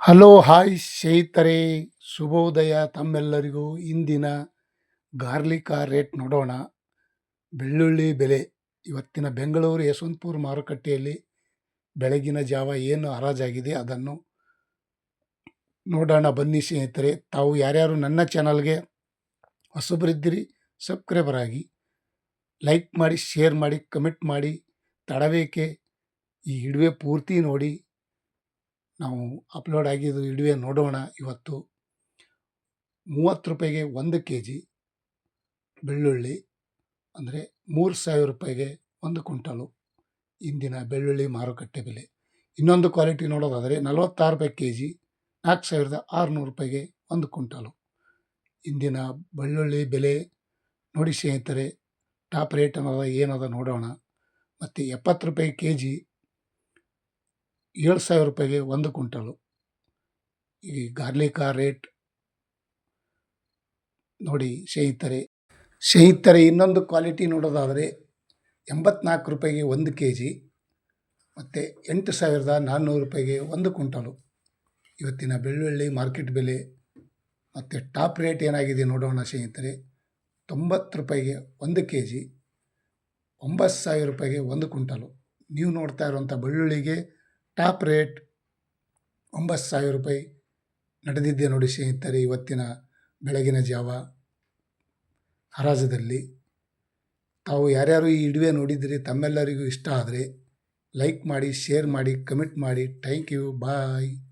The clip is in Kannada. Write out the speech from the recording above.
ಹಲೋ, ಹಾಯ್ ಸ್ನೇಹಿತರೆ. ಶುಭೋದಯ ತಮ್ಮೆಲ್ಲರಿಗೂ. ಇಂದಿನ ಗಾರ್ಲಿಕ ರೇಟ್ ನೋಡೋಣ. ಬೆಳ್ಳುಳ್ಳಿ ಬೆಲೆ. ಇವತ್ತಿನ ಬೆಂಗಳೂರು ಯಶವಂತಪುರ ಮಾರುಕಟ್ಟೆಯಲ್ಲಿ ಬೆಳಗಿನ ಜಾವ ಏನು ಹರಾಜಾಗಿದೆ ಅದನ್ನು ನೋಡೋಣ. ಬನ್ನಿ ಸ್ನೇಹಿತರೆ. ತಾವು ಯಾರ್ಯಾರು ನನ್ನ ಚಾನಲ್ಗೆ ಹೊಸಬರಿದ್ದಿರಿ, ಸಬ್ಸ್ಕ್ರೈಬರ್ ಆಗಿ ಲೈಕ್ ಮಾಡಿ, ಶೇರ್ ಮಾಡಿ, ಕಮೆಂಟ್ ಮಾಡಿ. ತಡಬೇಕೆ ಈ ಹಿಡುವೆ ಪೂರ್ತಿ ನೋಡಿ. ನಾವು ಅಪ್ಲೋಡ್ ಆಗಿದ್ದು ಇಡುವೆ ನೋಡೋಣ ಇವತ್ತು. ಮೂವತ್ತು ರೂಪಾಯಿಗೆ ಒಂದು ಕೆ ಜಿ ಬೆಳ್ಳುಳ್ಳಿ, ಅಂದರೆ ಮೂರು ಸಾವಿರ ರೂಪಾಯಿಗೆ ಒಂದು ಕ್ವಿಂಟಲು ಇಂದಿನ ಬೆಳ್ಳುಳ್ಳಿ ಮಾರುಕಟ್ಟೆ ಬೆಲೆ. ಇನ್ನೊಂದು ಕ್ವಾಲಿಟಿ ನೋಡೋದಾದರೆ ನಲವತ್ತಾರು ರೂಪಾಯಿ ಕೆ ಜಿ ನಾಲ್ಕು ಸಾವಿರದ ಆರುನೂರು ರೂಪಾಯಿಗೆ ಒಂದು ಕ್ವಿಂಟಲು. ಇಂದಿನ ಬೆಳ್ಳುಳ್ಳಿ ಬೆಲೆ ನೋಡಿ ಸ್ನೇಹಿತರೆ ಟಾಪ್ ರೇಟ್ ಅನ್ನೋದ ಏನದ ನೋಡೋಣ. ಮತ್ತು ಎಪ್ಪತ್ತು ರೂಪಾಯಿ ಕೆ ಜಿ ಏಳು ಸಾವಿರ ರೂಪಾಯಿಗೆ ಒಂದು ಕ್ವಿಂಟಲು. ಈ ಗಾರ್ಲಿಕ ರೇಟ್ ನೋಡಿ ಸ್ನೇಹಿತರೆ. ಸ್ನೇಹಿತರೆ, ಇನ್ನೊಂದು ಕ್ವಾಲಿಟಿ ನೋಡೋದಾದರೆ ಎಂಬತ್ನಾಲ್ಕು ರೂಪಾಯಿಗೆ ಒಂದು ಕೆ ಜಿ ಮತ್ತು ಎಂಟು ಸಾವಿರದ ನಾನ್ನೂರು ರೂಪಾಯಿಗೆ ಒಂದು ಕ್ವಿಂಟಲು. ಇವತ್ತಿನ ಬೆಳ್ಳುಳ್ಳಿ ಮಾರ್ಕೆಟ್ ಬೆಲೆ ಮತ್ತು ಟಾಪ್ ರೇಟ್ ಏನಾಗಿದೆ ನೋಡೋಣ ಸ್ನೇಹಿತರೆ. ತೊಂಬತ್ತು ರೂಪಾಯಿಗೆ ಒಂದು ಕೆ ಜಿ ಒಂಬತ್ತು ಸಾವಿರ ರೂಪಾಯಿಗೆ ಒಂದು ಕ್ವಿಂಟಲು. ನೀವು ನೋಡ್ತಾ ಇರುವಂಥ ಬೆಳ್ಳುಳ್ಳಿಗೆ ಟಾಪ್ ರೇಟ್ ಒಂಬತ್ತು ಸಾವಿರ ರೂಪಾಯಿ ನಡೆದಿದ್ದೆ ನೋಡಿ ಸ್ನೇಹಿತರೆ ಇವತ್ತಿನ ಬೆಳಗಿನ ಜಾವ. ಹರಾಜದಲ್ಲಿ ತಾವು ಯಾರ್ಯಾರು ಈ ಇಡುವೆ ನೋಡಿದಿರಿ ತಮ್ಮೆಲ್ಲರಿಗೂ ಇಷ್ಟ ಆದರೆ ಲೈಕ್ ಮಾಡಿ, ಶೇರ್ ಮಾಡಿ, ಕಮೆಂಟ್ ಮಾಡಿ. Thank you. ಬಾಯ್.